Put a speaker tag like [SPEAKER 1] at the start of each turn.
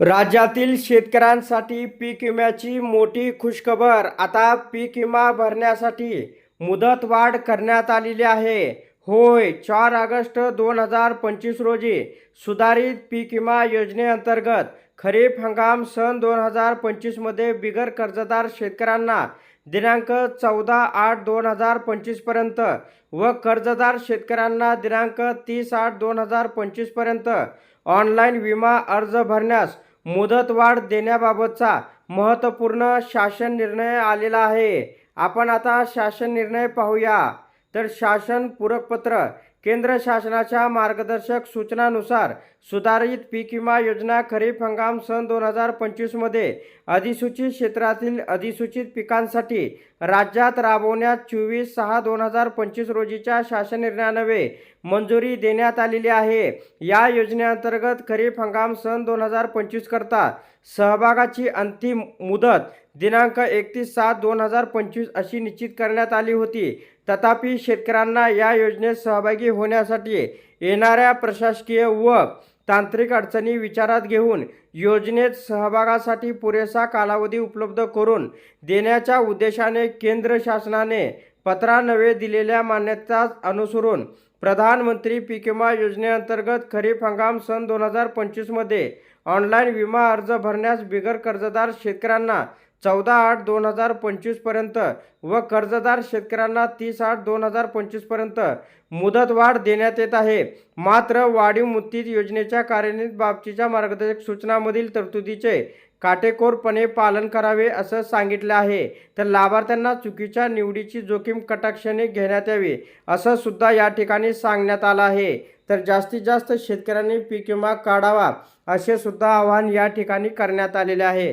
[SPEAKER 1] राज्यातील शेतकऱ्यांसाठी पीक विम्याची मोठी खुशखबर. आता पीक विमा भरण्यासाठी मुदतवाढ करण्यात आलेली आहे. होय चार ऑगस्ट दोन हजार पंचवीस रोजी सुधारित पीक विमा योजनेअंतर्गत खरीप हंगाम सन दोन हजार पंचवीसमध्ये बिगर कर्जदार शेतकऱ्यांना दिनांक चौदा आठ दोन हजार पंचवीसपर्यंत व कर्जदार शेतकऱ्यांना दिनांक तीस आठ दोन हजार पंचवीसपर्यंत ऑनलाईन विमा अर्ज भरण्यास मुदतवाढ देण्याबाबतचा महत्त्वपूर्ण शासन निर्णय आलेला आहे. आपण आता शासन निर्णय पाहूया. तर शासन पूरकपत्र केंद्र शासनाच्या मार्गदर्शक सूचनानुसार सुधारित पीक विमा योजना खरीप हंगाम सन दोन हजार पंचवीसमध्ये अधिसूचित क्षेत्रातील अधिसूचित पिकांसाठी राज्यात राबवण्यात चोवीस सहा दोन हजार पंचवीस रोजीच्या शासन निर्णयानवे मंजुरी देण्यात आलेली आहे. या योजनेअंतर्गत खरीप हंगाम सन दोन हजार पंचवीस करता सहभागाची अंतिम मुदत दिनांक एकतीस सात दोन हजार पंचवीस अशी निश्चित करण्यात आली होती. तथापि शेतकऱ्यांना या योजनेत सहभागी होण्यासाठी येणाऱ्या प्रशासकीय व तांत्रिक अडचणी विचारात घेऊन योजनेत सहभागासाठी पुरेसा कालावधी उपलब्ध करून देण्याच्या उद्देशाने केंद्र शासनाने पत्रान्वये दिलेल्या मान्यता अनुसरून प्रधानमंत्री पीक विमा योजनेअंतर्गत खरीप हंगाम सन दोन हजार पंचवीसमध्ये ऑनलाईन विमा अर्ज भरण्यास बिगर कर्जदार शेतकऱ्यांना चौदा आठ दोन हजार पंचवीसपर्यंत व कर्जदार शेतकऱ्यांना तीस आठ दोन हजार पंचवीसपर्यंत मुदतवाढ देण्यात येत आहे. मात्र वाढीव मुदतीत योजनेच्या कार्यान्वित बाबतीच्या मार्गदर्शक सूचनामधील तरतुदीचे काटेकोरपणे पालन करावे असं सांगितलं आहे. तर लाभार्थ्यांना चुकीच्या निवडीची जोखीम कटाक्षाने घेण्यात यावी असं सुद्धा या ठिकाणी सांगण्यात आलं आहे. तर जास्तीत जास्त शेतकऱ्यांनी पीक विमा काढावा असे सुद्धा आवाहन या ठिकाणी करण्यात आलेले आहे.